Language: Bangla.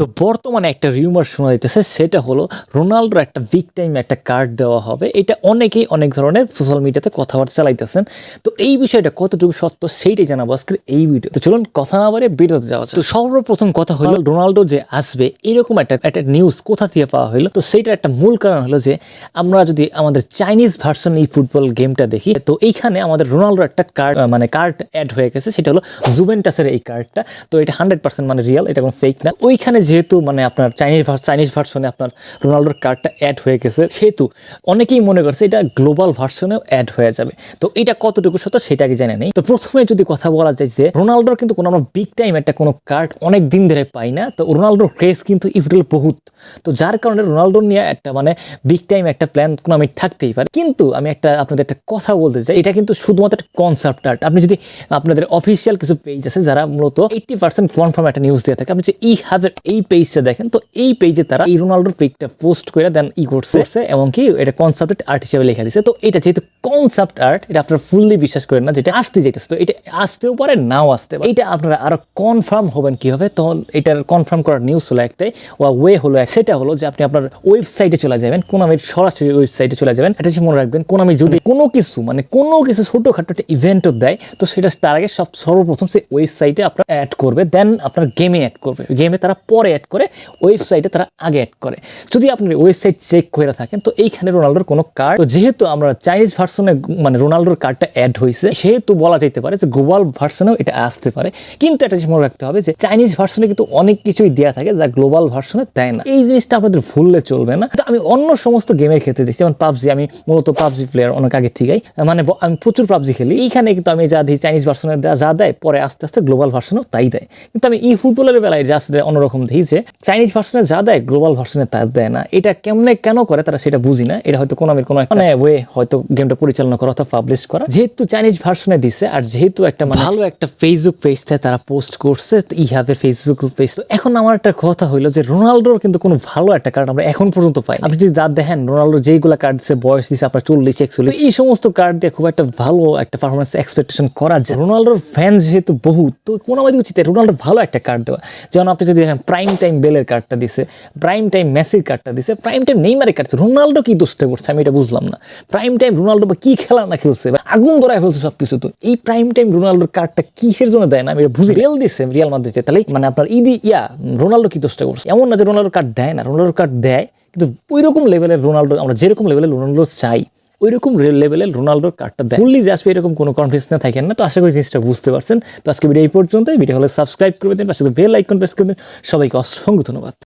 তো বর্তমানে একটা রিউমার শোনা যাইতেছে সেটা হলো রোনাল্ডোর একটা বিগ টাইম একটা কার্ড দেওয়া হবে। এটা অনেকেই অনেক ধরনের সোশ্যাল মিডিয়াতে কথাবার্তা চালাইতেছেন। তো এই বিষয়টা কতটুকু সত্য সেইটাই জানাব আজকের এই ভিডিও তো। চলুন কথা না বারে ভিডিওতে যাওয়া। তো সর্বপ্রথম কথা হলো রোনাল্ডো যে আসবে এরকম একটা একটা নিউজ কোথা থেকে পাওয়া হলো? তো সেইটার একটা মূল কারণ হলো যে আমরা যদি আমাদের চাইনিজ ভার্সন এই ফুটবল গেমটা দেখি তো এইখানে আমাদের রোনাল্ডোর একটা কার্ড মানে কার্ড অ্যাড হয়ে গেছে। সেটা হলো জুভেন্টাসের এই কার্ডটা তো এটা হান্ড্রেড পার্সেন্ট মানে রিয়েল এটা কোনো ফেক না। ওইখানে যেহেতু মানে আপনার চাইনিজ চাইনিজ ভার্সনে আপনার রোনাল্ডোর কার্ডটা অ্যাড হয়ে গেছে, সেহেতু অনেকেই মনে করছে এটা গ্লোবাল ভার্সনেও অ্যাড হয়ে যাবে। তো এটা কতটুকু সত্য সেটা আগে জানে নেই। তো প্রথমে যদি কথা বলা যায় যে রোনাল্ডোর কিন্তু কোনো আমরা বিগ টাইম একটা কোনো কার্ড অনেক দিন ধরে পাই না, তো রোনাল্ডোর ক্রেজ কিন্তু ইফুটল বহুত। তো যার কারণে রোনাল্ডো নিয়ে একটা মানে বিগ টাইম একটা প্ল্যান কোনো আমি থাকতেই পারে। কিন্তু আমি একটা আপনাদের একটা কথা বলতে চাই, এটা কিন্তু শুধুমাত্র একটা কনসেপ্ট আর্ট আপনি যদি আপনাদের অফিসিয়াল কিছু পেজ আছে যারা মূলত এইটটি পার্সেন্ট কনফার্ম একটা নিউজ দিয়ে থাকে, আপনি যে এই হাবের এই পেজটা দেখেন তো এই পেজে তারা এই রোনাল্ডোর পেজটা পোস্ট করে দেন ই করছে। এমনকি এটা কনসেপ্ট আর্ট হিসেবে লেখা দিছে। তো এটা যেহেতু কনসেপ্ট আর্ট এটা আপনারা ফুললি বিশ্বাস করেন না যেটা আসতে যেতেছে তো এটা আসতেও পারে নাও আসতে পারে। এটা আপনারা আরও কনফার্ম হবেন কি হবে তখন এটার কনফার্ম করার নিউজ হলো একটাই ওয়ে হলো সেটা হলো যে আপনি আপনার ওয়েবসাইটে চলে যাবেন কোন আমি সরাসরি ওয়েবসাইটে চলে যাবেন। এটা মনে রাখবেন কোন আমি যদি কোনো কিছু মানে কোনো কিছু ছোটোখাটো একটা ইভেন্টও দেয় তো সেটা তার আগে সব সর্বপ্রথম সে ওয়েবসাইটে আপনার অ্যাড করবে দেন আপনার গেমে অ্যাড করবে। গেমে তারা পরে অ্যাড করে ওয়েবসাইটে তারা আগে অ্যাড করে। যদি আপনি ওয়েবসাইট চেক করে থাকেন, তো এইখানে রোনাল্ডোর কোনো কার্ড তো যেহেতু আমরা চাইনিজ ভার্সনে মানে রোনাল্ডোর কার্ডটা অ্যাড হয়েছে, সেহেতু বলা যেতে পারে যে গ্লোবাল ভার্সনেও এটা আসতে পারে। কিন্তু একটা জিনিস মনে রাখতে হবে যে চাইনিজ ভার্সনে কিন্তু অনেক কিছুই দেওয়া থাকে যা গ্লোবাল ভার্সনে দেয় না। এই জিনিসটা আপনাদের ভুললে চলবে না। তো আমি অন্য সমস্ত গেমের ক্ষেত্রে দেখছি, যেমন পাবজি, আমি মূলত পাবজি প্লেয়ার অনেক আগে থেকেই মানে আমি প্রচুর পাবজি খেলি। এইখানে কিন্তু আমি যা দিই চাইনিজ ভার্সনে যা দেয়, পরে আস্তে আস্তে গ্লোবাল ভার্সনেও তাই দেয়। কিন্তু আমি ই ফুটবলের বেলায় জাস্ট অন্যরকম দেখি যে চাইনিজ ভার্সনে যা দেয় গ্লোবাল ভার্সনে তা দেয় না। এটা কেমনে কেন করে তারা সেটা বুঝি না। এটা হয়তো কোনো আমি কোনো একটা ওয়ে হয়তো গেমটা পরিচালনা করা অথবা পাবলিশ করা। যেহেতু চাইনিজ ভার্সনে দিছে আর যেহেতু একটা মানে ভালো একটা ফেসবুক পেজ থেকে তারা পোস্ট করছে ইহাবে ফেসবুক পেজ তো এখন আমার একটা কথা হইল যে রোনাল্ডোর কিন্তু কোনো ভালো একটা কার্ড আমরা এখন পর্যন্ত পাই আপনি যদি যা দেখেন রোনাল্ডো যেইগুলো কার্ড দিচ্ছে বয়স দিচ্ছে আপনার চল্লিশ একচল্লিশ এই সমস্ত কার্ড দিয়ে খুব একটা ভালো একটা পারফরমেন্স এক্সপেকটেশন করা যায়। রোনাল্ডোর ফ্যান যেহেতু বহুত তো কোনো আমাদের উচিত রোনাল্ডোর ভালো একটা কার্ড দেওয়া। যেমন আপনি যদি দেখেন প্রাইম টাইম বেলের কার্ডটা দিছে প্রাইম টাইম মেসির কার্ডটা দিছে প্রাইম টাইম নেইমারের কার্ড রোনাল্ডো কি দোষটা করছে? আমি এটা বুঝলাম না। প্রাইম টাইম রোনাল্ডো বা কি খেলা না খেলছে আগুন ধরায় ফেলছে সবকিছু তো, এই প্রাইম টাইম রোনাল্ডোর কার্ডটা কিসের জন্য দেয় না? আমি এটা বুঝি। রেল দিচ্ছে রিয়াল মাদ্রিদে তাহলে মানে আপনার ইদি, ইয়া রোনাল্ডো কি দোষটা করছে? এমন না যে রোনাল্ডোর কার্ড দেয় না রোনাল্ডোর কার্ড দেয়, কিন্তু ওই রকম লেভেলের রোনাল্ডো আমরা যেরকম লেভেলের রোনাল্ডো চাই ওই রকম লেভেলের রোনাল্ডোর কার্ডটা দেয়। ফুললি যে আসবে এরকম কোনো কনফিডেন্স না থাকেন না। তো আশা করি জিনিসটা বুঝতে পারছেন। তো আজকে ভিডিও এই পর্যন্ত ভিডিও হলে সাবস্ক্রাইব করে দিন, পাশে বেল আইকন প্রেস করে দিন। সবাইকে অসংখ্য ধন্যবাদ।